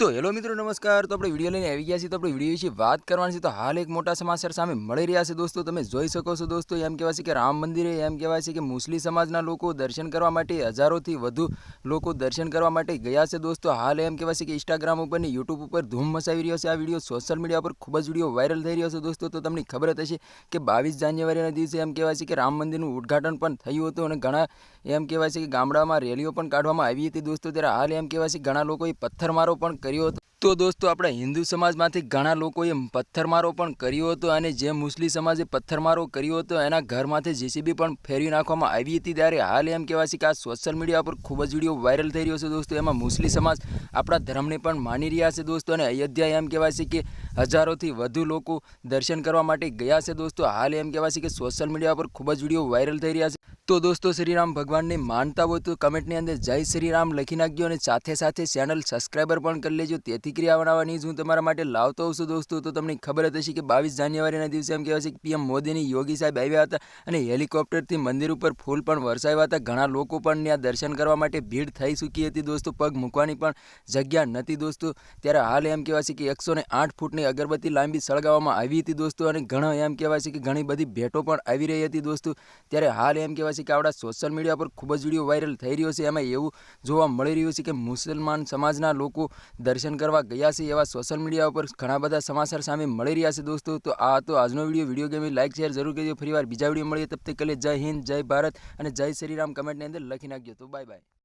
તો હેલો મિત્રો, નમસ્કાર. તો આપણે વીડિયો લઈને આવી ગયા છીએ. તો આપણે વીડિયો વિશે વાત કરવાની છે. તો હાલ એક મોટા સમાચાર સામે મળી રહ્યા છે દોસ્તો. તમે જોઈ શકો છો દોસ્તો, એમ કહેવાય છે કે રામ મંદિરે, એમ કહેવાય છે કે મુસ્લિમ સમાજના લોકો દર્શન કરવા માટે, હજારોથી વધુ લોકો દર્શન કરવા માટે ગયા છે દોસ્તો. હાલ એમ કહેવાય છે કે ઇન્સ્ટાગ્રામ ઉપર ને યુટ્યુબ ઉપર ધૂમ મચાવી રહ્યો છે. આ વીડિયો સોશિયલ મીડિયા પર ખૂબ જ વીડિયો વાયરલ થઈ રહ્યો છે દોસ્તો. તો તમને ખબર જ હશે કે બાવીસ જાન્યુઆરીના દિવસે એમ કહેવાય છે કે રામ મંદિરનું ઉદ્ઘાટન પણ થયું હતું અને ઘણા એમ કહેવાય છે કે ગામડામાં રેલીઓ પણ કાઢવામાં આવી હતી દોસ્તો. ત્યારે હાલ એમ કહેવાય છે ઘણા લોકોએ પથ્થરમારો પણ કર્યો હતો. તો દોસ્તો, આપણા હિન્દુ સમાજમાંથી ઘણા લોકોએ પથ્થરમારો પણ કર્યો હતો અને જે મુસ્લિમ સમાજે પથ્થરમારો કર્યો હતો, એના ઘરમાંથી જેસીબી પણ ફેરવી નાખવામાં આવી હતી ત્યારે હાલ એમ કહેવાય છે કે આ સોશિયલ મીડિયા પર ખૂબ જ વીડિયો વાયરલ થઈ રહ્યો છે દોસ્તો. એમાં મુસ્લિમ સમાજ આપણા ધર્મને પણ માની રહ્યા છે દોસ્તો અને અયોધ્યા એમ કહેવાય છે કે હજારોથી વધુ લોકો દર્શન કરવા માટે ગયા છે દોસ્તો. હાલ એમ કહેવાય છે કે સોશિયલ મીડિયા પર ખૂબ જ વીડિયો વાયરલ થઈ રહ્યા છે. તો દોસ્તો શ્રીરામ ભગવાનને માનતા હોય તો કમેન્ટની અંદર જય શ્રીરામ લખી નાખજો અને સાથે સાથે ચેનલ સબસ્ક્રાઈબર પણ કરી લેજો. તેથી ક્રિયા બનાવવાની હું તમારા માટે લાવતો હોઉં છું દોસ્તો. તો તમને ખબર જ હશે કે બાવીસ જાન્યુઆરીના દિવસે એમ કહેવાય છે કે પીએમ મોદીની યોગી સાહેબ આવ્યા હતા અને હેલિકોપ્ટરથી મંદિર ઉપર ફૂલ પણ વરસાવ્યા હતા. ઘણા લોકો પણ ત્યાં દર્શન કરવા માટે ભીડ થઈ ચૂકી હતી દોસ્તો. પગ મૂકવાની પણ જગ્યા નથી દોસ્તો. ત્યારે હાલ એમ કહેવાય છે કે એકસો આઠ ફૂટની અગરબત્તી લાંબી સળગાવવામાં આવી હતી દોસ્તો અને ઘણા એમ કહેવાય છે કે ઘણી બધી ભેટો પણ આવી રહી હતી દોસ્તો. ત્યારે હાલ એમ કહેવાય છે કે આપણા સોશિયલ મીડિયા પર ખૂબ જ વીડિયો વાયરલ થઈ રહ્યો છે. એમાં એવું જોવા મળી રહ્યું છે કે મુસલમાન સમાજના લોકો દર્શન કરવા ગયા છે એવા સોશિયલ મીડિયા ઉપર ઘણા બધા સમાચાર સામે મળી રહ્યા છે દોસ્તો. તો આ તો આજનો video video game like share જરૂર કરજો. ફરીવાર બીજા વીડિયો મળીએ. તબ તક જય હિન્દ, જય ભારત અને જય શ્રીરામ કમેન્ટની અંદર લખી નાખજો. તો બાય બાય